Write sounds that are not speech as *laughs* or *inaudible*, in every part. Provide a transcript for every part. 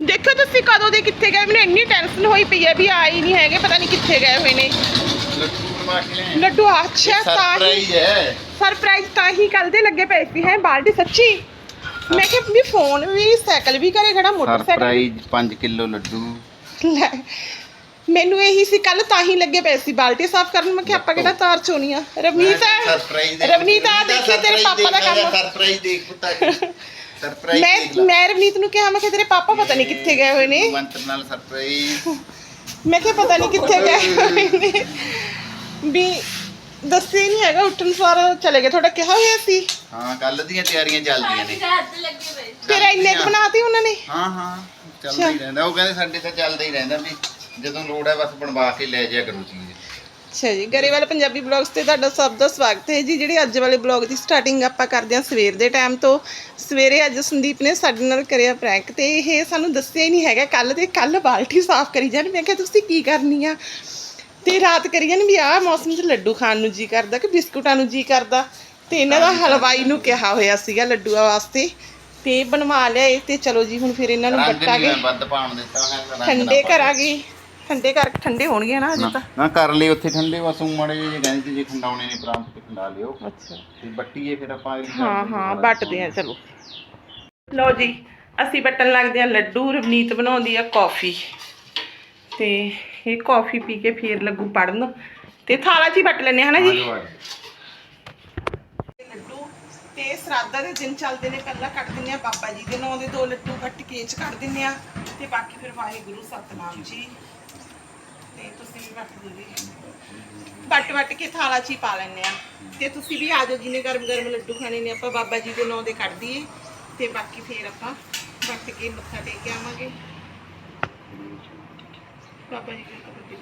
ਦੇਖੋ ਤੁਸੀਂ ਕਦੋਂ ਦੇ ਕਿੱਥੇ ਗਏ? ਮੈਨੂੰ ਇੰਨੀ ਟੈਨਸ਼ਨ ਹੋਈ ਪਈ ਹੈ ਵੀ ਆਏ ਨਹੀਂ ਹੈਗੇ ਪਤਾ ਨਹੀਂ ਕਿੱਥੇ ਗਏ ਹੋਏ ਨੇ। ਲੱਡੂ ਅੱਛਾ ਹੀ ਸਰਪ੍ਰਾਈਜ਼ ਹੈ। ਸਰਪ੍ਰਾਈਜ਼ ਤਾਂ ਹੀ ਕੱਲ ਦੇ ਲੱਗੇ ਪਏ ਸੀ ਹੈ ਬਾਲਟੀ ਸੱਚੀ? ਮੈਂ ਕਿਹਾ ਵੀ ਫੋਨ ਵੀ ਸਾਈਕਲ ਵੀ ਘਰੇ ਖੜਾ ਮੋਟਰਸਾਈਕਲ ਸਰਪ੍ਰਾਈਜ਼ 5 ਕਿਲੋ ਲੱਡੂ। ਲੈ ਮੈਨੂੰ ਇਹੀ ਸੀ ਕੱਲ ਤਾਂ ਹੀ ਲੱਗੇ ਪਏ ਸੀ ਬਾਲਟੀ ਸਾਫ਼ ਕਰਨ ਮੈਂ ਕਿਹਾ ਆਪਾਂ ਕਿਹੜਾ ਤਾਰ ਚੋਣੀ ਆ? ਰਵਨੀਤ ਸਰਪ੍ਰਾਈਜ਼ ਰਵਨੀਤ ਆ ਦੇਖੀ ਤੇਰੇ ਪਾਪਾ ਦਾ ਕੰਮ। ਸਰਪ੍ਰਾਈਜ਼ ਦੇਖ ਪੁੱਤਾ *laughs* ਸਰਪ੍ਰਾਈਜ਼ ਮੈਂ ਰਵਨੀਤ ਨੂੰ ਕਿਹਾ ਮੈਂ ਕਿਹਾ ਤੇਰੇ ਪਾਪਾ ਪਤਾ ਨਹੀਂ ਕਿੱਥੇ ਗਏ ਹੋਏ ਨੇ। ਮੰਤਰ ਨਾਲ ਸਰਪ੍ਰਾਈਜ਼ ਮੈਂ ਕਿਹਾ ਪਤਾ ਨਹੀਂ ਕਿੱਥੇ ਗਏ ਹੋਏ ਨੇ। ਵੀ ਦੱਸੇ ਨਹੀਂ ਹੈਗਾ ਉੱਠਣ ਸਾਰ ਚਲੇ ਗਏ। ਤੁਹਾਡਾ ਕਿਹਾ ਹੋਇਆ ਸੀ? ਹਾਂ ਕੱਲ ਦੀਆਂ ਤਿਆਰੀਆਂ ਚੱਲਦੀਆਂ ਨੇ। ਫਿਰ ਇੰਨੇ ਕੁ ਬਣਾਤੀ ਉਹਨਾਂ ਨੇ? ਹਾਂ ਹਾਂ ਚੱਲਦਾ ਹੀ ਰਹਿੰਦਾ। ਉਹ ਕਹਿੰਦੇ ਸਾਡੇ ਤਾਂ ਚੱਲਦਾ ਹੀ ਰਹਿੰਦਾ ਵੀ ਜਦੋਂ ਲੋੜ ਹੈ ਬਸ ਬਣਵਾ ਕੇ ਲੈ ਜਾਇਆ ਕਰੋ ਚੀਜ਼। ਅੱਛਾ ਜੀ ਗਰੇਵਾਲ ਪੰਜਾਬੀ ਬਲੌਗਸ ਤੇ ਤੁਹਾਡਾ ਸਭ ਦਾ ਸਵਾਗਤ ਹੈ ਜੀ ਜਿਹੜੇ ਅੱਜ ਵਾਲੇ ਬਲੌਗ ਦੀ ਸਟਾਰਟਿੰਗ ਆਪਾਂ ਕਰਦੇ ਹਾਂ ਸਵੇਰ ਦੇ ਟਾਈਮ ਤੋਂ। ਸਵੇਰੇ ਅੱਜ ਸੰਦੀਪ ਨੇ ਸਾਡੇ ਨਾਲ ਕਰਿਆ ਪ੍ਰੈਂਕ ਤੇ ਇਹ ਸਾਨੂੰ ਦੱਸਿਆ ਹੀ ਨਹੀਂ ਹੈਗਾ ਕੱਲ ਦੇ ਕੱਲ ਬਾਲਟੀ ਸਾਫ਼ ਕਰੀ ਜਾਣ ਮੈਂ ਕਿਹਾ ਤੁਸੀਂ ਕੀ ਕਰਨੀ ਆ? ਤੇ ਰਾਤ ਕਰੀ ਜਾਣ ਵੀ ਆਹ ਮੌਸਮ 'ਚ ਲੱਡੂ ਖਾਣ ਨੂੰ ਜੀ ਕਰਦਾ ਕਿ ਬਿਸਕੁਟਾਂ ਨੂੰ ਜੀ ਕਰਦਾ? ਤੇ ਇਹਨਾਂ ਦਾ ਹਲਵਾਈ ਨੂੰ ਕਿਹਾ ਹੋਇਆ ਸੀਗਾ ਲੱਡੂਆਂ ਵਾਸਤੇ ਤੇ ਬਣਵਾ ਲਿਆਏ ਤੇ ਚਲੋ ਜੀ ਹੁਣ ਫਿਰ ਇਹਨਾਂ ਨੂੰ ਰੰਗ ਬੱਟਾਂਗੇ ਨਹੀਂ ਵੱਧ ਪਾਉਣ ਦਿੱਤਾ ਹੈ ਰੰਗ ਨਾ ਠੰਡੇ। ਕਰਾਂਗੇ। ਠੰਡੇ ਕਰਕੇ ਠੰਡੇ ਹੋਣਗੇ ਨਾ ਅਜੇ ਤਾਂ। ਨਾ ਕਰ ਲਈ ਉੱਥੇ ਠੰਡੇ ਬਸ ਊਂ ਮਾੜੇ ਜਿਹੇ ਕਹਿੰਦੇ ਸੀ ਜੇ ਠੰਡਾਉਣੇ ਨੇ ਪ੍ਰਾਂਤ ਤੇ ਠੰਡਾ ਲਿਓ। ਅੱਛਾ। ਤੇ ਬੱਟੀਏ ਫਿਰ ਆਪਾਂ ਅਗਲੀ ਹਾਂ ਹਾਂ ਦੁਬਾਰਾ ਵੱਟਦੇ ਆ ਚਲੋ। ਲਓ ਜੀ ਅਸੀਂ ਵੱਟਣ ਲੱਗਦੇ ਆ ਲੱਡੂ ਰਵਨੀਤ ਬਣਾਉਂਦੀ ਆ ਕੌਫੀ। ਤੇ ਇਹ ਕੌਫੀ ਪੀ ਕੇ ਫੇਰ ਲੱਗੂ ਪੜਨ ਤੇ ਥਾਲਾ 'ਚ ਹੀ ਵੱਟ ਲੈਣੇ ਹਨਾ ਜੀ? ਆਜੋ, ਆਜੋ। ਲੱਡੂ ਤੇ ਸਰਾਧਾ ਦੇ ਦਿਨ ਚੱਲਦੇ ਨੇ ਪਹਿਲਾਂ ਕੱਟ ਦਿੰਦੇ ਆ ਬਾਬਾ ਜੀ ਦੇ ਨਾਂ ਦੇ ਦੋ ਲੱਡੂ ਕੱਟ ਕੇ ਚ ਕੱਢ ਦਿੰਦੇ ਆ ਤੇ ਬਾਕੀ ਫਿਰ ਵਾਹਿਗੁਰੂ ਸਤਨਾਮ ਜੀ। ਤੇ ਤੁਸੀਂ ਵੱਟ ਦਿਓ ਵੱਟ ਵੱਟ ਕੇ ਥਾਲਾ 'ਚ ਹੀ ਪਾ ਲੈਣੇ ਆ। ਤੇ ਤੁਸੀਂ ਵੀ ਆ ਜਾਓ ਜਿਹਨੇ ਗਰਮ ਗਰਮ ਲੱਡੂ ਖਾਣੇ ਨੇ, ਆਪਾਂ ਬਾਬਾ ਜੀ ਦੇ ਨਾਂ ਦੇ ਕੱਢ ਦਈਏ। ਤੇ ਬਾਕੀ ਫਿਰ ਆਪਾਂ ਵੱਟ ਕੇ ਮੱਥਾ ਟੇਕ ਕੇ ਆਵਾਂਗੇ। ਬਾਬਾ ਜੀ ਦੇ ਕੱਪੜੇ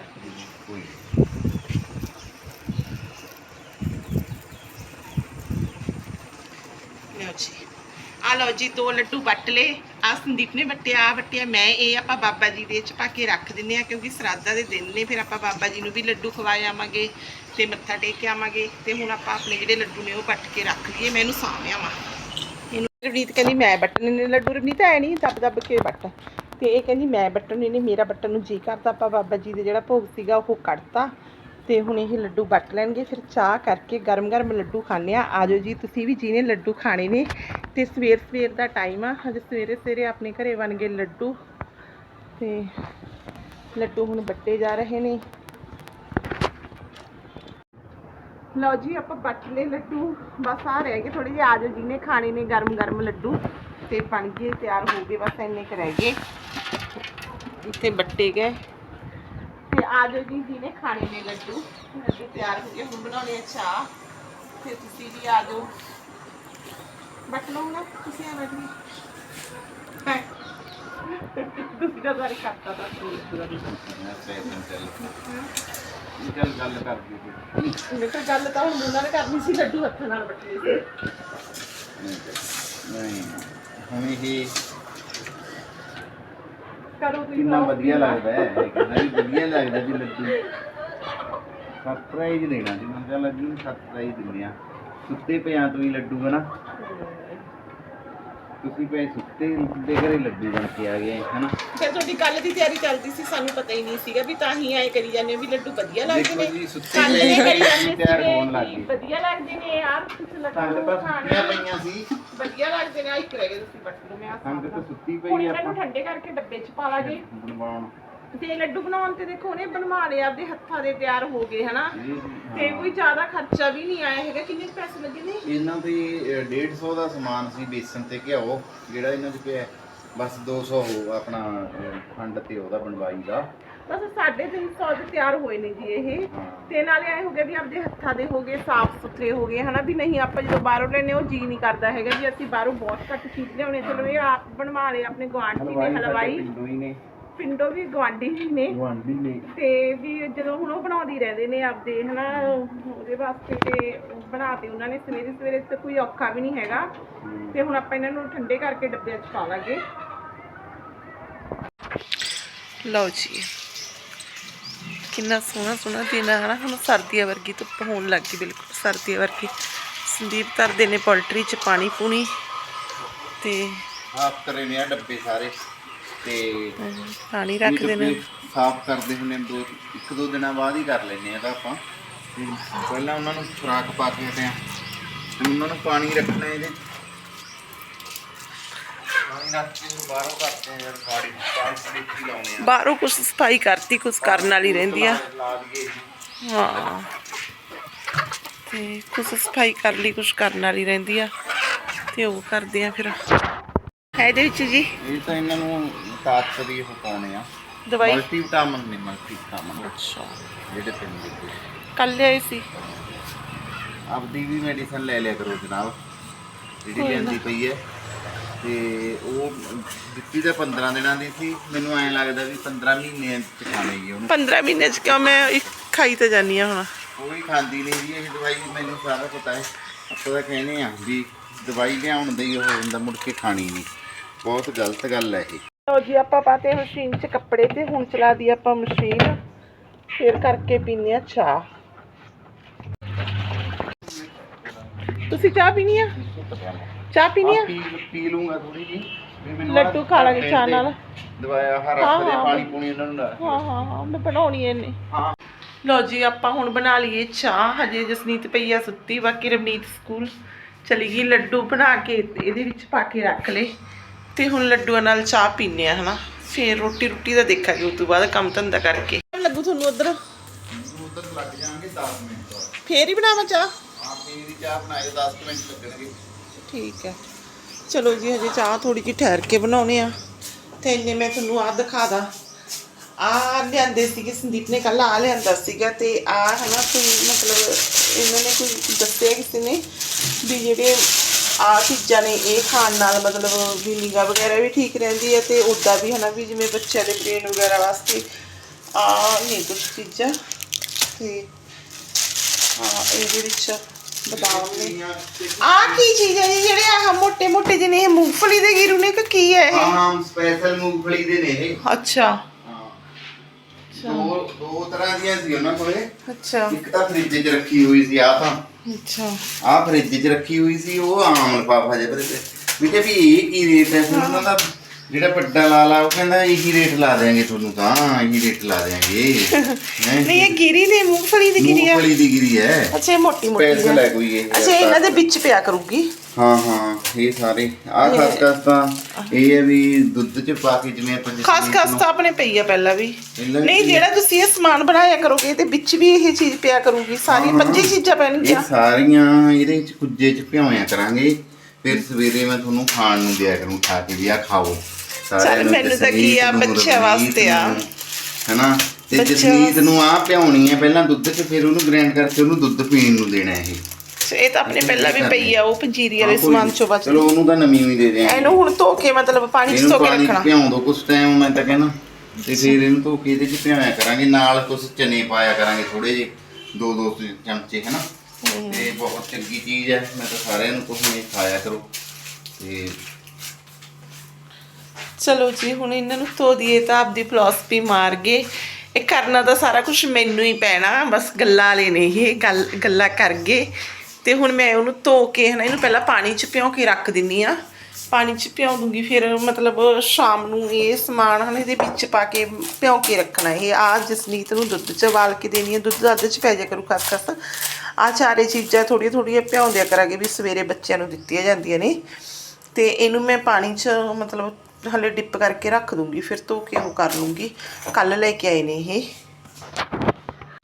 ਕੋਈ ਜੀ। ਆ ਲਓ ਜੀ, ਦੋ ਲੱਡੂ ਵੱਟ ਲਏ। ਆ ਸੰਦੀਪ ਨੇ ਵੱਟਿਆ ਆਹ ਵੱਟਿਆ। ਮੈਂ ਇਹ ਆਪਾਂ ਬਾਬਾ ਜੀ ਦੇ ਚ ਪਾ ਕੇ ਰੱਖ ਦਿੰਨੇ ਆ ਕਿਉਂਕਿ ਸਰਾਧਾ ਦੇ ਦਿਨ ਨੇ, ਫਿਰ ਆਪਾਂ ਬਾਬਾ ਜੀ ਨੂੰ ਵੀ ਲੱਡੂ ਖਵਾਏ ਆਵਾਂਗੇ ਤੇ ਮੱਥਾ ਟੇਕ ਕੇ ਆਵਾਂਗੇ। ਤੇ ਹੁਣ ਆਪਾਂ ਆਪਣੇ ਜਿਹੜੇ ਲੱਡੂ ਨੇ ਉਹ ਵੱਟ ਕੇ ਰੱਖ ਲਈਏ, ਮੈਂ ਇਹਨੂੰ ਸਾਂਭਿਆ ਵਾ ਇਹਨੂੰ ਰਵਨੀਤ ਕਹਿੰਦੀ, ਮੈਂ ਵੱਟਣੇ ਨੇ ਲੱਡੂ। ਰਵਨੀਤ ਐ ਨਹੀਂ ਦੱਬ ਦੱਬ ਕੇ ਵੱਟ। ਤੇ ਇਹ ਕਹਿੰਦੀ, ਮੈਂ ਵੱਟਣੇ ਨੇ, ਮੇਰਾ ਵੱਟਣ ਨੂੰ ਜੀ ਕਰਦਾ। ਆਪਾਂ ਬਾਬਾ ਜੀ ਦੇ ਜਿਹੜਾ ਭੋਗ ਸੀਗਾ, ਉਹ ਕੱਢਤਾ। ਤੇ ਹੁਣ ਇਹ ਲੱਡੂ ਵੱਟ ਲੈਣਗੇ। ਫਿਰ ਚਾਹ ਕਰਕੇ ਗਰਮ ਗਰਮ ਲੱਡੂ ਖਾਣੇ ਆ ਆਜੋ ਜੀ, ਤੁਸੀਂ ਵੀ ਜਿਹਨੇ ਲੱਡੂ ਖਾਣੇ ਨੇ। ਤੇ ਸਵੇਰ ਸਵੇਰ ਦਾ ਟਾਈਮ ਆ। ਹਜੇ ਸਵੇਰੇ ਸਵੇਰੇ ਆਪਣੇ ਘਰੇ ਬਣ ਗਏ ਲੱਡੂ। ਤੇ ਲੱਡੂ ਹੁਣ ਵੱਟੇ ਜਾ ਰਹੇ ਨੇ। ਲਓ ਜੀ, ਆਪਾਂ ਬੱਟ ਲਏ ਲੱਡੂ। ਬਸ ਆ ਰਹਿ ਗਏ ਥੋੜੇ ਜਿਹੇ। ਆਜੋ ਜਿਹਨੇ ਖਾਣੇ ਨੇ ਗਰਮ ਗਰਮ ਲੱਡੂ। ਤੇ ਬਣ ਗਏ, ਤਿਆਰ ਹੋ ਗਏ। ਬਸ ਇੰਨੇ ਕੁ ਰਹਿ ਗਏ। ਇੱਥੇ ਬੱਟੇ ਗਏ। ਤੇ ਆਜੋ ਜੀ ਜਿਹਨੇ ਖਾਣੇ ਨੇ ਲੱਡੂ ਲੱਡੂ ਤਿਆਰ ਹੋ ਗਏ ਹੁਣ ਬਣਾਉਣੇ ਆ ਚਾਹ ਤੇ ਤੁਸੀਂ ਵੀ ਆਜੋ ਬੱਟ ਲਓ ਨਾ ਤੁਸੀਂ ਆ ਬੈਠੀ ਹੈ ਤੁਸੀਂ ਤਾਂ ਸਾਰੀ ਕਰਤਾ ਤਾਂ ਮੈਂ ਸਟੇਸ਼ਨ ਚੱਲ ਇਹ ਚੱਲ ਗੱਲ ਕਰ ਦਈਏ ਮੈਂ ਤਾਂ ਗੱਲ ਤਾਂ ਹੁਣ ਉਹਨਾਂ ਨੇ ਕਰਨੀ ਸੀ ਲੱਡੂ ਹੱਥਾਂ ਨਾਲ ਵੱਟਣੇ ਸੀ ਨਹੀਂ ਹੁਣ ਇਹ ਕਰੋ ਤੁਸੀਂ ਕਿੰਨਾ। ਵਧੀਆ ਲੱਗਦਾ ਹੈ ਕਹਿੰਦਾ ਵੀ ਵਧੀਆ ਲੱਗਦਾ ਜੀ ਲੱਡੂ। ਸਰਪ੍ਰਾਈਜ਼ ਦੇਣਾ ਜੀ ਮੈਂ ਕਿਹਾ ਲੱਡੂ ਨੂੰ ਸਰਪ੍ਰਾਈਜ਼ ਦਿੰਦੇ ਆ। ਸੁੱਤੇ ਪਿਆਂ ਤੋਂ ਹੀ ਲੱਡੂ ਬਣਾ ਤੁਸੀਂ ਪਏ ਸੁੱਤੇ। ਦੇ ਘਰੇ ਲੱਡੂ ਬਣ ਕੇ ਆ ਗਏ ਹਨਾ? ਫਿਰ ਤੁਹਾਡੀ ਕੱਲ ਦੀ ਤਿਆਰੀ ਚੱਲਦੀ ਸੀ ਸਾਨੂੰ ਪਤਾ ਹੀ ਨਹੀਂ ਸੀਗਾ ਵੀ ਤਾਂ ਹੀ ਐ ਕਰੀ ਜਾਂਦੇ ਹੋ ਵੀ ਲੱਡੂ ਵਧੀਆ ਲੱਗਦੇ ਦੇਖੋ ਨੇ। ਜੀ, ਸੁੱਤੇ ਕੱਲ ਦੇ ਕਰੀ ਜਾਂਦੇ ਤਿਆਰ ਹੋਣ ਲੱਗ। ਵਧੀਆ ਲੱਗਦੇ ਨੇ ਯਾਰ ਕੁਛ ਸੰਗ ਲੱਡੂ ਤਾਂ ਖਾਣੇ ਸੁੱਤੀਆਂ ਪਈਆਂ ਸੀ। ਵਧੀਆ ਲੱਗਦੇ ਨੇ ਆ ਇੱਕ ਰਹਿ ਗਏ ਤੁਸੀਂ ਲਓ ਮੈਂ ਆ ਸੰਗ ਤਾਂ ਸੁੱਤੀ ਹੁਣ ਪਈ ਇਹਨਾਂ ਨੂੰ ਆਪਾਂ। ਠੰਡੇ ਕਰਕੇ ਡੱਬੇ 'ਚ ਪਾ ਲਾਂਗੇ। ਬਣਵਾਉਣ। ਤੇ ਲੱਡੂ ਬਣਾਉਣ ਤੇ ਦੇਖੋ ਉਹਨੇ ਬਣਵਾ ਲਏ ਆਪਦੇ ਹੱਥਾਂ ਦੇ ਤਿਆਰ ਹੋ ਗਏ ਹਨਾ? ਤੇ। ਕੋਈ ਜ਼ਿਆਦਾ ਖਰਚਾ ਵੀ ਨਹੀਂ ਆਇਆ ਹੈਗਾ। ਕਿੰਨੇ ਕੁ ਪੈਸੇ ਲੱਗੇ ਨੇ? ਇਹਨਾਂ ਦੇ 150 ਦਾ ਸਮਾਨ ਸੀ ਬੇਸਨ ਤੇ ਘਿਓ ਜਿਹੜਾ ਇਹਨਾਂ 'ਚ ਪਿਆ। ਬਸ 200 ਹੋ ਆਪਣਾ ਅਹ, ਖੰਡ ਤੇ ਉਹਦਾ ਬਣਵਾਈ ਦਾ। ਬਸ 350 ਦੇ ਤਿਆਰ ਹੋਏ ਨੇ ਜੀ ਇਹ। ਤੇ ਨਾਲੇ ਐ ਹੋ ਗਿਆ ਵੀ ਆਪਦੇ ਹੱਥਾਂ ਦੇ ਹੋ ਗਏ ਸਾਫ਼ ਸੁਥਰੇ ਹੋ ਗਏ ਹਨਾ? ਵੀ ਨਹੀਂ ਆਪਾਂ ਜਦੋਂ ਬਾਹਰੋਂ ਲੈਨੇ ਉਹ ਜੀ ਨਹੀਂ ਕਰਦਾ ਹੈਗਾ ਵੀ ਅਸੀਂ ਬਾਹਰੋਂ ਬਹੁਤ ਘੱਟ ਚੀਜ਼ ਲਿਆਉਣੇ ਚਲੋ ਇਹ ਆਪ ਬਣਵਾ ਲਏ ਆਪਣੇ ਗੁਆਂਢੀ ਨੇ ਹਲਵਾਈ ਸਾਡੇ ਹਲਵਾਈ। ਪਿੰਡੋਂ ਹੀ ਨੇ। ਪਿੰਡੋਂ ਵੀ ਗੁਆਂਢੀ ਹੀ ਨੇ। ਗੁਆਂਢੀ ਨੇ। ਤੇ ਵੀ ਜਦੋਂ ਹੁਣ ਉਹ ਬਣਾਉਂਦੀ ਰਹਿੰਦੇ ਨੇ ਆਪਦੇ ਹਨਾ ਉਹਦੇ ਵਾਸਤੇ ਤੇ ਬਣਾਤੇ ਉਹਨਾਂ ਨੇ ਸਵੇਰੇ ਸਵੇਰੇ ਤੇ ਕੋਈ ਔਖਾ ਵੀ ਨਹੀਂ ਹੈਗਾ। ਤੇ ਹੁਣ ਆਪਾਂ ਇਹਨਾਂ ਨੂੰ ਠੰਡੇ ਕਰਕੇ ਡੱਬਿਆਂ 'ਚ ਪਾ ਲਾਂਗੇ। ਲਓ ਜੀ। ਕਿੰਨਾ ਸੋਹਣਾ ਸੋਹਣਾ ਦਿਨ ਆ ਹਨਾ ਹੁਣ ਸਰਦੀਆਂ ਵਰਗੀ ਧੁੱਪ ਹੋਣ ਲੱਗ ਗਈ ਬਿਲਕੁਲ ਸਰਦੀਆਂ ਵਰਗੀ। ਸੰਦੀਪ ਧਰਦੇ ਨੇ ਪੋਲਟਰੀ 'ਚ ਪਾਣੀ ਪੂਣੀ ਤੇ ਆਪ ਕਰੇ ਨੇ ਆ ਡੱਬੇ ਸਾਰੇ। ਤੇ ਪਾਣੀ ਰੱਖ ਦੇਣਾ ਸਾਫ਼ ਕਰਦੇ ਹੁੰਦੇ ਨੇ ਦੋ ਇੱਕ ਦੋ ਦਿਨਾਂ ਬਾਅਦ ਹੀ ਕਰ ਲੈਂਦੇ ਆ ਤਾਂ ਆਪਾਂ। ਪਹਿਲਾਂ ਉਹਨਾਂ ਨੂੰ ਖੁਰਾਕ ਪਾ ਕੇ ਹਟਿਆ ਤੇ ਉਹਨਾਂ ਨੂੰ ਪਾਣੀ ਰੱਖਣਾ ਇਹਦੇ। ਪਾਣੀ ਰੱਖ ਕੇ ਬਾਹਰੋਂ ਕਰਦੇ ਆ ਯਾਰ ਗਾੜੀ ਪਾਣੀ ਸੜੀਕੀ ਲਾਉਣੇ ਆ? ਬਾਹਰੋਂ ਕੁਝ ਸਫ਼ਾਈ ਕਰਤੀ ਕੁਝ ਕਰਨ ਵਾਲੀ ਰਹਿੰਦੀ ਆ। ਹਾਂ। ਤੇ ਕੁਝ ਸਫ਼ਾਈ ਕਰ ਲਈ ਕੁਝ ਕਰਨ ਵਾਲੀ ਰਹਿੰਦੀ ਆ। ਤੇ ਉਹ ਕਰਦੇ ਆ ਫਿਰ। ਇਹਦੇ ਵਿੱਚ ਜੀ? ਇਹ ਤਾਂ ਇਹਨਾਂ ਨੂੰ ਤਾਕਤ ਦੀ ਉਹ ਪਾਉਣੇ ਆ। ਦਵਾਈ? ਮਲਟੀ ਵਿਟਾਮਿਨ ਨੇ ਮਲਟੀ ਵਿਟਾਮਿਨ ਅੱਛਾ। ਜਿਹੜੇ ਪਿੰਡ ਦੇ ਕੱਲ ਲਿਆਈ ਸੀ। ਆਪਦੀ ਵੀ ਮੈਡੀਸਨ ਲੈ ਲਿਆ ਕਰੋ ਜਨਾਬ ਜਿਹੜੀ ਲੈਂਦੀ ਪਈ ਹੈ। ਤੇ ਉਹ ਦਿੱਤੀ ਤਾਂ 15 ਦਿਨਾਂ ਦੀ ਸੀ। ਮੈਨੂੰ ਐਂ ਲੱਗਦਾ ਵੀ 15 ਮਹੀਨਿਆਂ ਚ ਖਾਣੇਗੀ ਉਹਨੂੰ। 15 ਮਹੀਨੇ ਚ ਕਿਉਂ? ਮੈਂ ਇੱਕ ਖਾਈ ਤਾਂ ਜਾਨੀ ਆ ਹੁਣ। ਕੋਈ ਖਾਂਦੀ ਨਹੀਂ ਜੀ। ਇਹ ਦਵਾਈ ਮੈਨੂੰ ਸਾਰਾ ਪਤਾ ਹੈ। ਆਪਾਂ ਤਾਂ ਕਹਿੰਦੇ ਆ ਵੀ ਦਵਾਈ ਲਿਆਉਣ ਦਾ ਹੀ ਉਹ ਹੁੰਦਾ ਮੁੜ ਕੇ ਖਾਣੀ ਨਹੀਂ। ਬਹੁਤ ਗਲਤ ਗੱਲ ਹੈ ਇਹ। ਲਓ ਜੀ ਆਪਾਂ ਪਾਤੇ ਮਸ਼ੀਨ 'ਚ ਕੱਪੜੇ ਤੇ ਹੁਣ ਚਲਾ ਦੀ ਆਪਾਂ ਮਸ਼ੀਨ। ਫਿਰ ਕਰਕੇ ਪੀਨੇ ਆ ਚਾਹ। ਤੁਸੀਂ ਚਾਹ ਪੀਣੀ ਆ? ਚਾਹ ਪੀਣੀ ਆ? ਪੀ ਪੀ ਲੂੰਗਾ ਥੋੜੀ ਜੀ ਲੱਡੂ ਖਾ ਲਾਂਗੇ ਚਾਹ ਨਾਲ। ਦਵਾਇਆ ਹਰ ਹਾਂ। ਪਾਣੀ ਪੂਣੀ ਉਹਨਾਂ ਨੂੰ ਹਾਂ ਹਾਂ ਹਾਂ ਮੈਂ ਬਣਾਉਣੀ ਐ ਇਹਨੇ। ਹਾਂ। ਲਓ ਜੀ ਆਪਾਂ ਹੁਣ ਬਣਾ ਲਈਏ ਚਾਹ। ਹਜੇ ਜਸਨੀਤ ਪਈ ਆ ਸੁੱਤੀ ਬਾਕੀ ਰਵਨੀਤ ਸਕੂਲ ਚਲੀ ਗਈ। ਲੱਡੂ ਬਣਾ ਕੇ ਇਹਦੇ ਵਿੱਚ ਪਾ ਕੇ ਰੱਖ ਲਏ। ਤੇ ਹੁਣ ਲੱਡੂਆਂ ਨਾਲ ਚਾਹ ਪੀਨੇ ਆ, ਹਨਾ? ਫੇਰ ਰੋਟੀ ਰੋਟੀ ਦਾ ਦੇਖਾਂਗੇ, ਉਸ ਤੋਂ ਬਾਅਦ ਕੰਮ ਧੰਦਾ ਕਰਕੇ। ਲੱਗੂ ਤੁਹਾਨੂੰ ਉਧਰ। ਉਧਰ ਲੱਗ ਜਾਣਗੇ 10 ਮਿੰਟ ਫੇਰ ਹੀ ਬਣਾਵਾਂ ਚਾਹ? ਹਾਂ ਪੀ ਦੀ ਚਾਹ ਬਣਾਏ 10 ਮਿੰਟ ਲੱਗਣਗੇ ਠੀਕ ਹੈ। ਚਲੋ ਜੀ, ਹਜੇ ਚਾਹ ਥੋੜੀ ਜਿਹੀ ਠਹਿਰ ਕੇ ਬਣਾਉਣੇ ਆ। ਤੇ ਇੰਨੇ ਮੈਂ ਤੁਹਾਨੂੰ ਆ ਦਿਖਾ ਦਾਂ। ਆ ਲਿਆਂਦੇ ਸੀਗੇ, ਸੰਦੀਪ ਨੇ ਕੱਲ ਆ ਲਿਆਂਦਾ ਸੀਗਾ ਤੇ ਆ ਹਨਾ, ਕੋਈ ਮਤਲਬ ਇਹਨਾਂ ਨੇ ਕੋਈ ਦੱਸਿਆ ਕਿਸੇ ਨੇ ਵੀ ਜਿਹੜੇ ਆ ਚੀਜ਼ਾਂ ਨੇ ਇਹ ਖਾਣ ਨਾਲ ਮਤਲਬ ਵੀ ਨਿਗਾ ਵਗੈਰਾ ਵੀ ਠੀਕ ਰਹਿੰਦੀ ਹੈ ਤੇ ਉਦਾਂ ਵੀ ਹਨਾ ਵੀ ਜਿਵੇਂ ਬੱਚਿਆਂ ਦੇ ਪੇਨ ਵਗੈਰਾ ਵਾਸਤੇ ਆ ਨੇ ਕੁਝ ਚੀਜ਼ਾਂ ਤੇ ਆ ਇਹਦੇ ਵਿੱਚ ਬਦਾਮ ਨੇ। ਆ ਕੀ ਚੀਜ਼ ਹੈ ਜਿਹੜੇ ਆਹ ਮੋٹے ਮੋٹے ਜਿਹੇ ਇਹ ਮੂੰਗਫਲੀ ਦੇ ਗਿਰੂ ਨੇ ਕੀ ਹੈ ਇਹ? ਆਮ ਸਪੈਸ਼ਲ ਮੂੰਗਫਲੀ ਦੇ ਨੇ ਇਹ। ਅੱਛਾ। ਦੋ ਦੋ ਤਰ੍ਹਾਂ ਦੀਆਂ ਸੀ ਉਹਨਾਂ ਕੋਲੇ। ਅੱਛਾ। ਇੱਕ ਤਾਂ ਫ੍ਰਿਜ 'ਚ ਰੱਖੀ ਹੋਈ ਸੀ ਆ ਤਾਂ। ਅੱਛਾ। ਆ ਫ੍ਰਿਜ 'ਚ ਰੱਖੀ ਹੋਈ ਸੀ ਉਹ ਆਮ ਲਫਾਫਾ ਜਿਹਾ ਭਰੇ ਮੈਂ ਕਿਹਾ ਵੀ ਇਹ ਕੀ ਰੇਟ ਹੈ? ਫਿਰ ਉਹਨਾਂ ਦਾ ਜਿਹੜਾ ਵੱਡਾ ਲਾਲਾ ਉਹ ਕਹਿੰਦਾ ਇਹੀ ਰੇਟ ਲਾ ਦੇਾਂਗੇ ਤੁਹਾਨੂੰ ਤਾਂ ਇਹੀ ਰੇਟ ਲਾ ਦੇਾਂਗੇ *laughs* ਨਹੀਂ ਇਹ ਗਿਰੀ ਨੇ ਮੂੰਗਫਲੀ ਦੀ ਗਿਰੀ ਆ। ਮੂੰਗਫਲੀ ਦੀ ਗਿਰੀ ਹੈ ਅੱਛਾ ਇਹ ਮੋਟੀ ਮੋਟੀ ਸਪੈਸ਼ਲ ਹੈ ਹੈ ਕੋਈ ਇਹ ਅੱਛਾ ਇਹਨਾਂ ਦੇ ਵਿੱਚ ਪਿਆ ਕਰੂਗੀ। ਹਾਂ ਹਾਂ ਇਹ ਸਾਰੇ। ਆ ਖਾਸ ਖਾਸ ਤਾਂ ਇਹ ਹੈ ਵੀ ਦੁੱਧ 'ਚ ਪਾ ਕੇ ਜਿਵੇਂ ਆਪਾਂ ਜਿਸ ਖਾਸ ਖਾਸ ਤਾਂ ਆਪਣੇ ਪਈ ਆ ਪਹਿਲਾਂ ਵੀ। ਨਹੀਂ ਜਿਹੜਾ ਤੁਸੀਂ ਇਹ ਸਮਾਨ ਬਣਾਇਆ ਕਰੋਗੇ ਤੇ ਵਿੱਚ ਵੀ ਇਹ ਚੀਜ਼ ਪਿਆ ਕਰੂਗੀ। ਸਾਰੀਆਂ ਪੰਜੀ ਚੀਜ਼ਾਂ ਇਹ ਪੈਣਗੀਆਂ ਸਾਰੀਆਂ ਇਹਦੇ ਚ ਕੁੱਜੇ ਚ ਭਿਉਇਆ ਕਰਾਂਗੇ। ਫਿਰ ਸਵੇਰੇ ਮੈਂ ਤੁਹਾਨੂੰ ਖਾਣ ਨੂੰ ਦਿਆ ਕਰੂੰ ਖਾ ਕੇ ਵੀ ਆ ਖਾਓ। ਚੱਲ ਮੈਨੂੰ ਤਾਂ ਕੀ ਆ, ਬੱਚਿਆਂ ਵਾਸਤੇ ਆ। ਹੈਨਾ? ਤੇ ਜਸਮੀਤ ਨੂੰ ਆ ਭਿਉਣੀ ਹੈ ਪਹਿਲਾਂ ਦੁੱਧ ਚ ਫਿਰ ਉਹਨੂੰ ਗ੍ਰਾਈਂਡ ਕਰਕੇ ਉਹਨੂੰ ਦੁੱਧ ਪੀਣ ਨੂੰ ਦੇਣਾ ਇਹ। ਇਹ ਤਾਂ ਆਪਣੇ ਪਹਿਲਾਂ ਵੀ ਪਈ ਆ ਉਹ ਪੰਜੀਰੀ ਵਾਲੇ ਸਮਾਨ। ਚੋਂ ਬਚ ਚਲੋ ਉਹਨੂੰ ਤਾਂ ਨਵੀਂ ਵੀ ਦੇ ਦਿਆਂਗੇ। ਇਹਨੂੰ ਹੁਣ ਧੋ ਕੇ ਮਤਲਬ ਪਾਣੀ ਚ ਧੋ ਕੇ ਰੱਖਣਾ। ਭਿਉਂ ਦੋ ਕੁਛ ਟਾਈਮ ਮੈਂ ਤਾਂ ਕਹਿੰਦਾ ਤੇ ਫਿਰ ਇਹਨੂੰ ਧੋ ਕੇ ਇਹਦੇ ਚ ਭਿਉਇਆ ਕਰਾਂਗੇ ਨਾਲ ਕੁਛ ਚਨੇ ਪਾਇਆ ਕਰਾਂਗੇ ਥੋੜੇ ਜਿਹੇ ਦੋ ਦੋ ਚਮਚੇ ਹੈਨਾ? ਤੇ ਬਹੁਤ ਚੰਗੀ ਚੀਜ਼ ਹੈ ਮੈਂ ਤਾਂ ਸਾਰਿਆਂ ਨੂੰ ਕਹੂੰ ਇਹ ਖਾਇਆ ਕਰੋ। ਤੇ ਚਲੋ ਜੀ ਹੁਣ ਇਹਨਾਂ ਨੂੰ ਧੋ ਦਈਏ ਤਾਂ ਆਪਦੀ ਫਿਲਾਸਫੀ ਮਾਰ ਗਏ। ਇਹ ਕਰਨਾ ਤਾਂ ਸਾਰਾ ਕੁਝ ਮੈਨੂੰ ਹੀ ਪੈਣਾ ਬਸ ਗੱਲਾਂ ਵਾਲੇ ਨੇ ਇਹ ਗੱਲ ਗੱਲਾਂ ਕਰ ਗਏ। ਤੇ ਹੁਣ ਮੈਂ ਉਹਨੂੰ ਧੋ ਕੇ ਹਨਾ ਇਹਨੂੰ ਪਹਿਲਾਂ ਪਾਣੀ 'ਚ ਭਿਉਂ ਕੇ ਰੱਖ ਦਿੰਨੀ ਆ। ਪਾਣੀ 'ਚ ਭਿਉਂ ਦੂੰਗੀ ਫਿਰ ਮਤਲਬ ਸ਼ਾਮ ਨੂੰ ਇਹ ਸਮਾਨ ਹਨ ਇਹਦੇ ਵਿੱਚ ਪਾ ਕੇ ਭਿਉਂ ਕੇ ਰੱਖਣਾ। ਇਹ ਆ ਜਸਨੀਤ ਨੂੰ ਦੁੱਧ 'ਚ ਉਬਾਲ ਕੇ ਦੇਣੀ ਹੈ ਦੁੱਧ ਅੱਧ 'ਚ ਪੈ ਜਾ ਕਰੂ ਖਾਸ ਖਾਸ। ਆ ਚਾਰੇ ਚੀਜ਼ਾਂ ਥੋੜੀਆਂ ਥੋੜੀਆਂ ਭਿਉਂਦਿਆ ਕਰਾਂਗੇ ਵੀ ਸਵੇਰੇ ਬੱਚਿਆਂ ਨੂੰ ਦਿੱਤੀਆਂ ਜਾਂਦੀਆਂ ਨੇ। ਤੇ ਇਹਨੂੰ ਮੈਂ ਪਾਣੀ 'ਚ ਮਤਲਬ ਹਲੇ ਡਿਪ ਕਰਕੇ ਰੱਖ ਦੂੰਗੀ, ਫਿਰ ਧੋ ਕੇ ਉਹ ਕਰ ਲੂੰਗੀ। ਕੱਲ ਲੈ ਕੇ ਆਏ ਨੇ ਇਹ।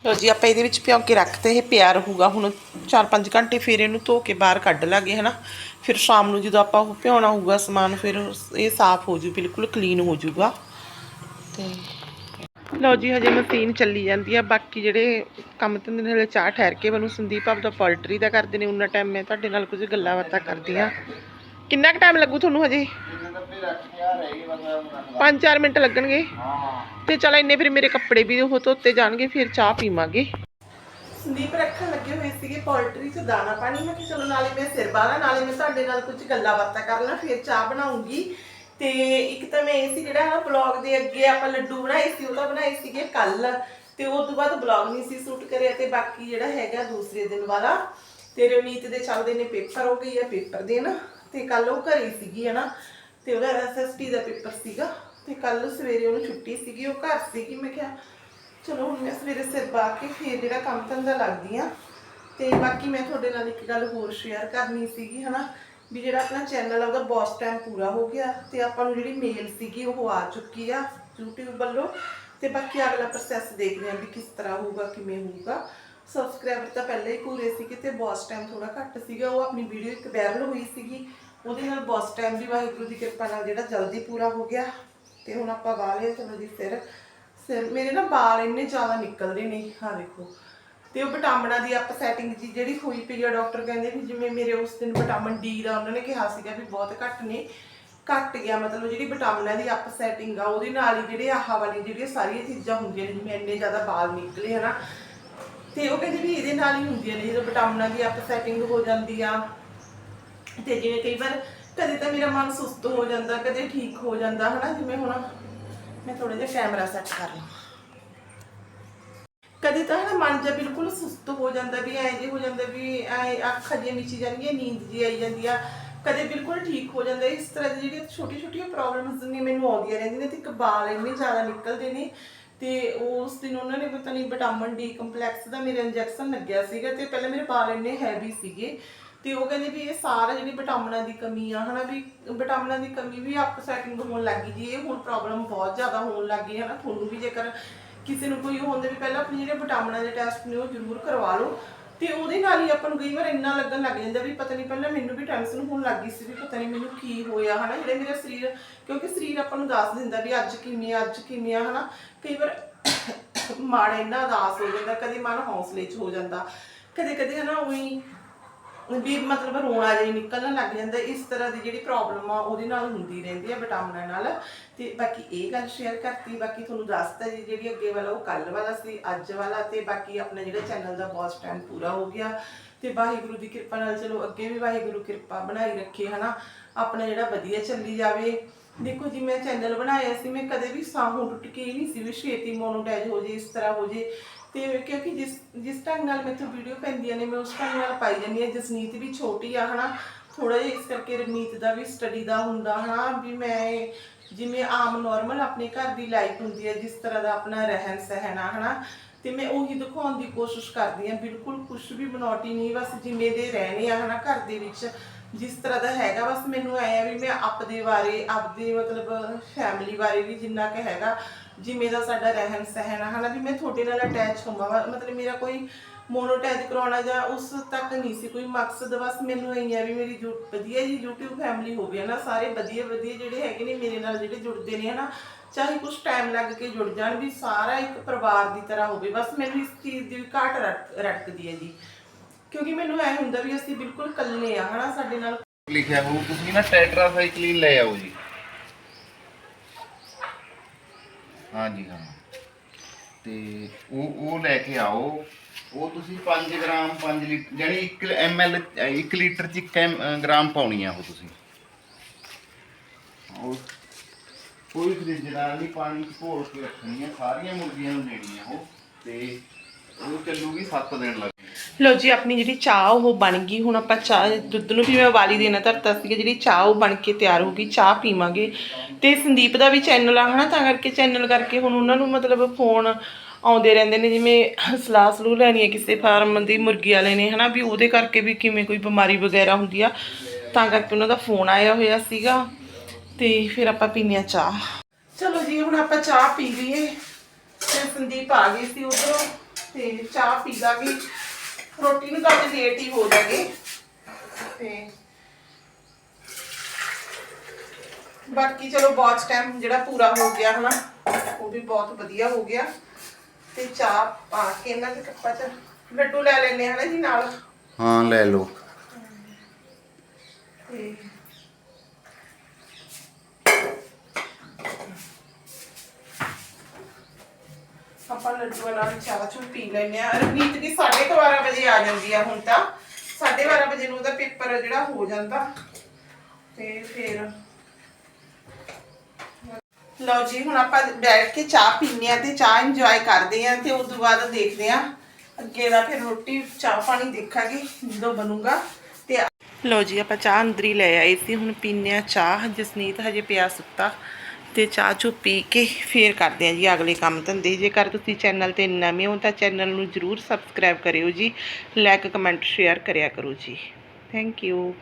ਲੋ ਜੀ, ਆਪਾਂ ਇਹਦੇ ਵਿੱਚ ਭਿਉਂ ਕੇ ਰੱਖਤੇ, ਇਹ ਪਿਆਰ ਰਹੂਗਾ। ਹੁਣ 4-5 ਘੰਟੇ ਫਿਰ ਇਹਨੂੰ ਧੋ ਕੇ ਬਾਹਰ ਕੱਢ ਲਾਂਗੇ ਹਨਾ। ਫਿਰ ਸ਼ਾਮ ਨੂੰ ਜਦੋਂ ਆਪਾਂ ਉਹ ਭਿਉਣਾ ਹੋਊਗਾ ਸਮਾਨ ਫਿਰ ਇਹ ਸਾਫ਼ ਹੋ ਜੂ ਬਿਲਕੁਲ ਕਲੀਨ ਹੋ ਜੂਗਾ। ਤੇ ਲਓ ਜੀ ਹਜੇ ਮਸ਼ੀਨ ਚੱਲੀ ਜਾਂਦੀ ਆ। ਬਾਕੀ ਜਿਹੜੇ ਕੰਮ ਧੰਦੇ ਨੇ ਹਲੇ ਚਾਹ ਠਹਿਰ ਕੇ ਮੈਨੂੰ ਸੰਦੀਪ ਆਪ ਦਾ ਪੋਲਟਰੀ ਦਾ ਕਰਦੇ ਨੇ ਉਹਨਾਂ ਟਾਈਮ ਮੈਂ ਤੁਹਾਡੇ ਨਾਲ ਕੁਝ ਗੱਲਾਂ ਬਾਤਾਂ ਕਰਦੀ ਆ। ਕਿੰਨਾ ਕੁ ਟਾਈਮ ਲੱਗੂ ਤੁਹਾਨੂੰ ਹਜੇ? ਇਹਨਾਂ ਦਾ ਫਿਰ ਰੱਖਿਆ ਰਹੀ ਬਸ 5-4 ਮਿੰਟ ਲੱਗਣਗੇ। ਹਾਂ। ਤੇ ਚਲ ਇੰਨੇ ਫਿਰ ਮੇਰੇ ਕੱਪੜੇ ਵੀ ਉਹ ਧੋਤੇ ਜਾਣਗੇ ਫਿਰ ਚਾਹ ਪੀਵਾਂਗੇ। ਸੰਦੀਪ ਲੱਗੇ ਹੋਏ ਸੀਗੇ, ਪੋਲਟਰੀ 'ਚ ਦਾਣਾ ਪਾਣੀ। ਮੈਂ ਕਿ ਚਲੋ ਨਾਲੇ ਮੈਂ ਸਿਰ ਬਾਲਾ ਨਾਲੇ ਮੈਂ ਤੁਹਾਡੇ ਨਾਲ ਕੁਝ ਗੱਲਾਂ ਬਾਤਾਂ ਕਰ ਲਾਂ, ਫਿਰ ਚਾਹ ਬਣਾਉਂਗੀ। ਤੇ ਇੱਕ ਤਾਂ ਮੈਂ ਇਹ ਸੀ, ਜਿਹੜਾ ਨਾ ਬਲੌਗ ਦੇ ਅੱਗੇ ਆਪਾਂ ਲੱਡੂ ਬਣਾਏ ਸੀ, ਉਹ ਤਾਂ ਬਣਾਏ ਸੀਗੇ ਕੱਲ। ਤੇ ਉਸ ਤੋਂ ਬਾਅਦ ਬਲੌਗ ਨਹੀਂ ਸੀ ਸ਼ੂਟ ਕਰਿਆ, ਤੇ ਬਾਕੀ ਜਿਹੜਾ ਹੈਗਾ ਦੂਸਰੇ ਦਿਨ ਵਾਲਾ। ਤੇ ਰਵਨੀਤ ਦੇ ਚੱਲਦੇ ਨੇ ਪੇਪਰ ਹੋ ਗਈ ਹੈ ਪੇਪਰ ਦੇਣ। ਤੇ ਕੱਲ ਉਹ ਘਰੇ ਸੀਗੀ ਹੈ ਨਾ ਤੇ ਉਹਦਾ ਐਸਐਸਟੀ ਦਾ ਪੇਪਰ ਸੀਗਾ। ਤੇ ਕੱਲ ਸਵੇਰੇ ਉਹਨੂੰ ਛੁੱਟੀ ਸੀਗੀ, ਉਹ ਘਰ ਸੀਗੀ। ਮੈਂ ਕਿਹਾ ਚਲੋ ਹੁਣ ਮੈਂ ਸਵੇਰੇ ਸਿਰ ਬਾ ਕੇ ਫੇਰ ਜਿਹੜਾ ਕੰਮ ਧੰਦਾ ਲੱਗਦੀ ਆ। ਤੇ ਬਾਕੀ ਮੈਂ ਤੁਹਾਡੇ ਨਾਲ ਇੱਕ ਗੱਲ ਹੋਰ ਸ਼ੇਅਰ ਕਰਨੀ ਸੀਗੀ, ਹਨਾ? ਵੀ ਜਿਹੜਾ ਆਪਣਾ ਚੈਨਲ ਆ, ਉਹਦਾ ਬੌਸ ਟਾਈਮ ਪੂਰਾ ਹੋ ਗਿਆ ਤੇ ਆਪਾਂ ਨੂੰ ਜਿਹੜੀ ਮੇਲ ਸੀਗੀ, ਉਹ ਆ ਚੁੱਕੀ ਆ YouTube ਵੱਲੋਂ। ਤੇ ਬਾਕੀ ਅਗਲਾ ਪ੍ਰੋਸੈਸ ਦੇਖਦੇ ਆ ਵੀ ਕਿਸ ਤਰ੍ਹਾਂ ਹੋਊਗਾ, ਕਿਵੇਂ ਹੋਊਗਾ। ਸਬਸਕ੍ਰਾਈਬਰ ਤਾਂ ਪਹਿਲੇ ਹੀ ਪੂਰੇ ਸੀਗੇ ਤੇ ਬੌਸ ਟਾਈਮ ਥੋੜਾ ਘੱਟ ਸੀਗਾ। ਉਹ ਆਪਣੀ ਵੀਡੀਓ ਇੱਕ ਵਾਇਰਲ ਹੋਈ ਸੀਗੀ। ਉਹਦੇ ਨਾਲ ਬੌਸ ਟਾਈਮ ਵੀ ਵਾਹਿਗੁਰੂ ਦੀ ਕਿਰਪਾ ਨਾਲ ਜਿਹੜਾ ਜਲਦੀ ਪੂਰਾ ਹੋ ਗਿਆ। ਤੇ ਹੁਣ ਆਪਾਂ ਵਾਲੇ ਚਲੋ ਜੀ, ਫਿਰ ਸਿਰ ਮੇਰੇ ਨਾ ਵਾਲ ਇੰਨੇ ਜ਼ਿਆਦਾ ਨਿਕਲਦੇ ਨੇ ਹਾਂ ਦੇਖੋ। ਤੇ ਉਹ ਵਿਟਾਮਿਨਾਂ ਦੀ ਅਪ ਸੈਟਿੰਗ ਜੀ ਜਿਹੜੀ ਹੋਈ ਪਈ ਆ, ਡਾਕਟਰ ਕਹਿੰਦੇ ਵੀ ਜਿਵੇਂ ਮੇਰੇ ਉਸ ਦਿਨ ਵਿਟਾਮਿਨ ਡੀ ਦਾ ਉਹਨਾਂ ਨੇ ਕਿਹਾ ਸੀਗਾ ਵੀ ਬਹੁਤ ਘੱਟ ਨੇ, ਘੱਟ ਗਿਆ, ਮਤਲਬ ਜਿਹੜੀ ਵਿਟਾਮਿਨਾਂ ਦੀ ਅਪ ਸੈਟਿੰਗ ਆ, ਉਹਦੇ ਨਾਲ ਹੀ ਜਿਹੜੇ ਆਹ ਵਾਲੀ ਜਿਹੜੀਆਂ ਸਾਰੀਆਂ ਚੀਜ਼ਾਂ ਹੁੰਦੀਆਂ ਨੇ, ਜਿਵੇਂ ਇੰਨੇ ਜ਼ਿਆਦਾ ਵਾਲ ਨਿਕਲੇ, ਹਨਾ। ਤੇ ਉਹ ਕਹਿੰਦੇ ਵੀ ਇਹਦੇ ਨਾਲ ਹੀ ਹੁੰਦੀਆਂ ਨੇ, ਜਦੋਂ ਵਿਟਾਮਿਨਾਂ ਦੀ ਅਪ ਸੈਟਿੰਗ ਹੋ ਜਾਂਦੀ ਆ। ਤੇ ਜਿਵੇਂ ਕਈ ਵਾਰ ਕਦੇ ਤਾਂ ਮੇਰਾ ਮਨ ਸੁਸਤ ਹੋ ਜਾਂਦਾ, ਕਦੇ ਠੀਕ ਹੋ ਜਾਂਦਾ, ਹਨਾ, ਜਿਵੇਂ ਹੁਣ ਮੈਂ ਥੋੜਾ ਜਿਹਾ ਕੈਮਰਾ ਸੈੱਟ ਕਰ ਲਵਾਂ ਕਦੇ ਤਾਂ ਨਾ ਮਨ ਜਿਹਾ ਬਿਲਕੁਲ ਸੁਸਤ ਹੋ ਜਾਂਦਾ ਵੀ, ਐਂ ਜੇ ਹੋ ਜਾਂਦਾ ਵੀ, ਐਂ ਅੱਖਾਂ ਜਿਹੀਆਂ ਮੀਚੀ ਜਾਂਦੀਆਂ ਨੀਂਦ ਜੀ ਆਈ ਜਾਂਦੀ ਆ। ਕਦੇ ਬਿਲਕੁਲ ਠੀਕ ਹੋ ਜਾਂਦਾ। ਇਸ ਤਰ੍ਹਾਂ ਦੀ ਜਿਹੜੀਆਂ ਛੋਟੀ ਛੋਟੀਆਂ ਪ੍ਰੋਬਲਮਸ ਨੇ ਮੈਨੂੰ ਆਉਂਦੀਆਂ ਰਹਿੰਦੀਆਂ ਨੇ ਤੇ ਇੱਕ ਵਾਲ ਇੰਨੇ ਜ਼ਿਆਦਾ ਨਿਕਲਦੇ ਨੇ ਤੇ ਉਸ ਦਿਨ ਉਹਨਾਂ ਨੇ ਪਤਾ ਨਹੀਂ ਵਿਟਾਮਿਨ ਡੀ ਕੰਪਲੈਕਸ ਦਾ ਮੇਰੇ ਇੰਜੈਕਸ਼ਨ ਲੱਗਿਆ ਸੀਗਾ ਤੇ ਪਹਿਲਾਂ ਮੇਰੇ ਵਾਲ ਇੰਨੇ ਹੈਵੀ ਸੀਗੇ। ਤੇ ਉਹ ਕਹਿੰਦੇ ਵੀ ਇਹ ਸਾਰਾ ਜਿਹੜੀ ਵਿਟਾਮਿਨਾਂ ਦੀ ਕਮੀ ਆ ਹਨਾ ਵੀ ਵਿਟਾਮਿਨਾਂ ਦੀ ਕਮੀ ਵੀ ਅਪ ਸੈਟਿੰਗ ਹੋਣ ਲੱਗੀ ਜੀ ਇਹ ਹੁਣ ਪ੍ਰੋਬਲਮ ਬਹੁਤ ਜ਼ਿਆਦਾ ਹੋਣ ਲੱਗੀ ਹੈ ਨਾ ਤੁਹਾਨੂੰ ਵੀ ਜੇਕਰ ਕਿਸੇ ਨੂੰ ਕੋਈ ਹੁੰਦੇ ਵੀ ਪਹਿਲਾਂ ਆਪਣੇ ਜਿਹੜੇ ਵਿਟਾਮਿਨਾਂ ਦੇ ਟੈਸਟ ਨੇ ਉਹ ਜ਼ਰੂਰ ਕਰਵਾ ਲਓ। ਤੇ ਉਹਦੇ ਨਾਲ ਹੀ ਆਪਾਂ ਨੂੰ ਕਈ ਵਾਰ ਇੰਨਾ ਲੱਗਣ ਲੱਗ ਜਾਂਦਾ ਵੀ ਪਤਾ ਨਹੀਂ ਪਹਿਲਾਂ ਮੈਨੂੰ ਵੀ ਟੈਨਸ਼ਨ ਹੋਣ ਲੱਗ ਗਈ ਸੀ ਵੀ ਪਤਾ ਨਹੀਂ ਮੈਨੂੰ ਕੀ ਹੋਇਆ ਹਨਾ ਜਿਹੜੇ ਮੇਰਾ ਸਰੀਰ ਕਿਉਂਕਿ ਸਰੀਰ ਆਪਾਂ ਨੂੰ ਦੱਸ ਦਿੰਦਾ ਵੀ ਅੱਜ ਕਿਵੇਂ ਆ, ਅੱਜ ਕਿਵੇਂ ਆ ਹਨਾ। ਕਈ ਵਾਰ ਮਾੜਾ ਇੰਨਾ ਉਦਾਸ ਹੋ ਜਾਂਦਾ ਕਦੇ ਮਨ ਹੌਸਲੇ 'ਚ ਹੋ ਜਾਂਦਾ ਕਦੇ ਕਦੇ ਹਨਾ ਉਹੀ ਵੀ ਮਤਲਬ ਰੋਣਾ ਜਿਹਾ ਨਿਕਲਣ ਲੱਗ ਜਾਂਦਾ, ਇਸ ਤਰ੍ਹਾਂ ਦੀ ਜਿਹੜੀ ਪ੍ਰੋਬਲਮ ਆ ਉਹਦੇ ਨਾਲ ਹੁੰਦੀ ਰਹਿੰਦੀ ਆ ਵਿਟਾਮਿਨਾਂ ਨਾਲ। ਤੇ ਬਾਕੀ ਇਹ ਗੱਲ ਸ਼ੇਅਰ ਕਰਤੀ, ਬਾਕੀ ਤੁਹਾਨੂੰ ਦੱਸਤਾ ਜੀ ਜਿਹੜੀ ਅੱਗੇ ਵਾਲਾ, ਉਹ ਕੱਲ ਵਾਲਾ ਸੀ, ਅੱਜ ਵਾਲਾ ਤੇ ਬਾਕੀ ਆਪਣਾ ਜਿਹੜਾ ਚੈਨਲ ਦਾ ਬਹੁਤ ਟਾਈਮ ਪੂਰਾ ਹੋ ਗਿਆ। ਤੇ ਵਾਹਿਗੁਰੂ ਦੀ ਕਿਰਪਾ ਨਾਲ ਚਲੋ ਅੱਗੇ ਵੀ ਵਾਹਿਗੁਰੂ ਕਿਰਪਾ ਬਣਾਈ ਰੱਖੇ, ਹਨਾ? ਆਪਣਾ ਜਿਹੜਾ ਵਧੀਆ ਚੱਲੀ ਜਾਵੇ। ਦੇਖੋ ਜੀ, ਮੈਂ ਚੈਨਲ ਬਣਾਇਆ ਸੀ, ਮੈਂ ਕਦੇ ਵੀ ਸਾਹੋਂ ਟੁੱਟ ਕੇ ਹੀ ਨਹੀਂ ਸੀ ਵੀ ਛੇਤੀ ਮੋਨੋਟਾਈਜ਼ ਹੋ ਜੇ, ਇਸ ਤਰ੍ਹਾਂ ਹੋ ਜੇ। ਤੇ ਕਿਉਂਕਿ ਜਿਸ ਜਿਸ ਢੰਗ ਨਾਲ ਮੈਥੋਂ ਵੀਡੀਓ ਪੈਂਦੀਆਂ ਨੇ, ਮੈਂ ਉਸ ਢੰਗ ਨਾਲ ਪਾਈ ਜਾਂਦੀ ਹਾਂ। ਜਸਨੀਤ ਵੀ ਛੋਟੀ ਆ, ਹਨਾ? ਥੋੜਾ ਜਿਹਾ ਇਸ ਕਰਕੇ ਰਮੀਤ ਦਾ ਵੀ ਸਟੱਡੀ ਦਾ ਹੁੰਦਾ, ਹਨਾ? ਵੀ ਮੈਂ ਜਿਵੇਂ ਆਮ ਨਾਰਮਲ ਆਪਣੇ ਘਰ ਦੀ ਲਾਈਫ ਹੁੰਦੀ ਹੈ, ਜਿਸ ਤਰ੍ਹਾਂ ਦਾ ਆਪਣਾ ਰਹਿਣ ਸਹਿਣ ਆ ਹਨਾ? ਤੇ ਮੈਂ ਉਹੀ ਦਿਖਾਉਣ ਦੀ ਕੋਸ਼ਿਸ਼ ਕਰਦੀ ਹਾਂ। ਬਿਲਕੁਲ ਕੁਝ ਵੀ ਬਣਾਉਟੀ ਨਹੀਂ, ਬਸ ਜਿਵੇਂ ਦੇ ਰਹਿਣੇ ਆ, ਹਨਾ? ਘਰ ਦੇ ਵਿੱਚ ਜਿਸ ਤਰ੍ਹਾਂ ਦਾ ਹੈਗਾ, ਬਸ ਮੈਨੂੰ ਐ ਆ ਵੀ ਮੈਂ ਆਪਦੇ ਬਾਰੇ, ਆਪਦੇ ਮਤਲਬ ਫੈਮਿਲੀ ਬਾਰੇ ਵੀ ਜਿੰਨਾ ਕਿ ਹੈਗਾ ਜਿਵੇਂ ਦਾ ਸਾਡਾ ਰਹਿਣ ਸਹਿਣ ਆ ਹਨਾ ਵੀ ਮੈਂ ਤੁਹਾਡੇ ਨਾਲ ਅਟੈਚ ਹੋਵਾਂ ਮਤਲਬ ਮੇਰਾ ਕੋਈ ਮੋਨੋਟਾਈਜ਼ ਕਰਾਉਣਾ ਜਾਂ ਉਸ ਤੱਕ ਨਹੀਂ ਸੀ, ਕੋਈ ਮਕਸਦ, ਬਸ ਮੈਨੂੰ ਇਹੀ ਆ ਵੀ ਮੇਰੀ ਜੋ ਵਧੀਆ ਜੀ YouTube ਫੈਮਿਲੀ ਹੋਵੇ ਨਾ ਸਾਰੇ ਵਧੀਆ ਵਧੀਆ ਜਿਹੜੇ ਹੈਗੇ ਨੇ ਮੇਰੇ ਨਾਲ ਜਿਹੜੇ ਜੁੜਦੇ ਨੇ, ਹਨਾ, ਚਾਹੇ ਕੁਝ ਟਾਈਮ ਲੱਗ ਕੇ ਜੁੜ ਜਾਣ, ਵੀ ਸਾਰਾ ਇੱਕ ਪਰਿਵਾਰ ਦੀ ਤਰ੍ਹਾਂ ਹੋਵੇ, ਬਸ ਮੈਨੂੰ ਇਸ ਚੀਜ਼ ਦੀ ਵੀ ਘਾਟ ਰਟ- ਰਟਕਦੀ ਹੈ ਜੀ। ਕਿਉਂਕਿ ਮੈਨੂੰ ਐ ਹੁੰਦਾ ਵੀ ਅਸੀਂ ਬਿਲਕੁਲ ਇਕੱਲੇ ਆ, ਹਨਾ, ਸਾਡੇ ਨਾਲ ਲਿਖਿਆ ਹੋਊ, ਤੁਸੀਂ ਨਾ ਟੈਟਰਾਸਾਈਕਲਿਨ ਲੈ ਆਓ ਜੀ। ਹਾਂਜੀ, ਹਾਂ। ਤੇ ਉਹ ਉਹ ਲੈ ਕੇ ਆਓ। ਉਹ ਤੁਸੀਂ 5 ਗ੍ਰਾਮ 5 ਲੀਟਰ ਯਾਨੀ 1 ml 1 ਲੀਟਰ ਚ 1 ਗ੍ਰਾਮ ਪਾਉਣੀ ਆ ਉਹ ਤੁਸੀਂ। ਉਹ ਕੋਈ ਫ੍ਰਿਜ ਨਾਲ ਨਹੀਂ, ਪਾਣੀ ਚ ਘੋਲ ਕੇ ਰੱਖਣੀ ਆ। ਸਾਰੀਆਂ ਮੁਰਗੀਆਂ ਨੂੰ ਦੇਣੀ ਆ ਉਹ। ਤੇ ਉਹ ਚੱਲੂਗੀ 7 ਦਿਨ ਲੱਗ ਲੋ ਜੀ, ਆਪਣੀ ਜਿਹੜੀ ਚਾਹ, ਉਹ ਬਣ ਗਈ। ਹੁਣ ਆਪਾਂ ਚਾਹ, ਦੁੱਧ ਨੂੰ ਵੀ ਮੈਂ ਉਬਾਲੀ ਦੇਣਾ ਧਰਤਾ ਸੀਗਾ, ਜਿਹੜੀ ਚਾਹ, ਉਹ ਬਣ ਕੇ ਤਿਆਰ ਹੋ ਗਈ। ਚਾਹ ਪੀਵਾਂਗੇ। ਤੇ ਸੰਦੀਪ ਦਾ ਵੀ ਚੈਨਲ ਆ, ਹਨਾ? ਤਾਂ ਕਰਕੇ ਚੈਨਲ ਕਰਕੇ ਹੁਣ ਉਹਨਾਂ ਨੂੰ ਮਤਲਬ ਫੋਨ ਆਉਂਦੇ ਰਹਿੰਦੇ ਨੇ, ਜਿਵੇਂ ਸਲਾਹ ਸਲੂਹ ਲੈਣੀ ਹੈ ਕਿਸੇ ਫਾਰਮ ਦੀ, ਮੁਰਗੀ ਵਾਲੇ ਨੇ, ਹਨਾ? ਵੀ ਉਹਦੇ ਕਰਕੇ ਵੀ ਕਿਵੇਂ ਕੋਈ ਬਿਮਾਰੀ ਵਗੈਰਾ ਹੁੰਦੀ ਆ। ਤਾਂ ਕਰਕੇ ਉਹਨਾਂ ਦਾ ਫੋਨ ਆਇਆ ਹੋਇਆ ਸੀਗਾ। ਤੇ ਫਿਰ ਆਪਾਂ ਪੀਨੇ ਆ ਚਾਹ। ਚਲੋ ਜੀ, ਹੁਣ ਆਪਾਂ ਚਾਹ ਪੀ ਲਈਏ। ਤੇ ਸੰਦੀਪ ਆ ਗਈ ਸੀ ਉਧਰੋਂ, ਤੇ ਚਾਹ ਪੀ ਲਾਂਗੇ ਰੋਟੀ ਨੂੰ ਤਾਂ ਅੱਜ ਲੇਟ ਹੀ ਹੋ ਜਾਗੇ ਤੇ ਬਾਕੀ ਚਲੋ ਬਹੁਤ ਟਾਈਮ ਜਿਹੜਾ ਪੂਰਾ ਹੋ ਗਿਆ ਹਨਾ ਉਹ ਵੀ ਬਹੁਤ ਵਧੀਆ ਹੋ ਗਿਆ। ਤੇ ਚਾਹ ਪਾ ਕੇ ਇਹਨਾਂ ਦੇ ਕੱਪਾਂ 'ਚ ਲੱਡੂ ਲੈ ਲੈਣੇ ਹਨਾ ਜੀ ਨਾਲ। ਹਾਂ ਲੈ ਲਓ। ਤੇ ਆਪਾਂ ਲੱਡੂਆਂ ਨਾਲ ਚਾਹ ਚੂ ਪੀ ਲੈਂਦੇ ਆ ਰਵਨੀਤ ਦੀ 12:30 ਵਜੇ ਆ ਜਾਂਦੀ ਆ ਹੁਣ ਤਾਂ। 12:30 ਵਜੇ ਨੂੰ ਉਹਦਾ ਪੇਪਰ ਜਿਹੜਾ ਹੋ ਜਾਂਦਾ। ਤੇ ਫਿਰ ਲਓ ਜੀ, ਹੁਣ ਆਪਾਂ ਬੈਠ ਕੇ ਚਾਹ ਪੀਂਦੇ ਆ ਤੇ ਚਾਹ ਇੰਜੋਏ ਕਰਦੇ ਆ ਤੇ ਉਸ ਤੋਂ ਬਾਅਦ ਦੇਖਦੇ ਆ ਅੱਗੇ ਦਾ ਫਿਰ ਰੋਟੀ, ਚਾਹ ਪਾਣੀ ਦੇਖਾਂਗੇ ਜਦੋਂ ਬਣੂਗਾ। ਤੇ ਲਓ ਜੀ, ਆਪਾਂ ਚਾਹ ਅੰਦਰ ਹੀ ਲੈ ਆਏ ਸੀ। ਹੁਣ ਪੀਂਦੇ ਆ ਚਾਹ। ਜਸਨੀਤ ਹਜੇ ਪਿਆ ਸੁੱਤਾ। ਤੇ ਚਾਹ ਚੁ ਪੀ ਕੇ ਫੇਰ ਕਰਦੇ ਆ ਜੀ ਅਗਲੇ ਕੰਮ ਧੰਦੇ। ਜੇਕਰ ਤੁਸੀਂ ਚੈਨਲ ਤੇ ਨਵੇਂ ਹੋ ਤਾਂ ਚੈਨਲ ਨੂੰ ਜਰੂਰ ਸਬਸਕ੍ਰਾਈਬ ਕਰਿਓ ਜੀ ਲਾਈਕ ਕਮੈਂਟ ਸ਼ੇਅਰ ਕਰਿਆ ਕਰੋ ਜੀ। Thank you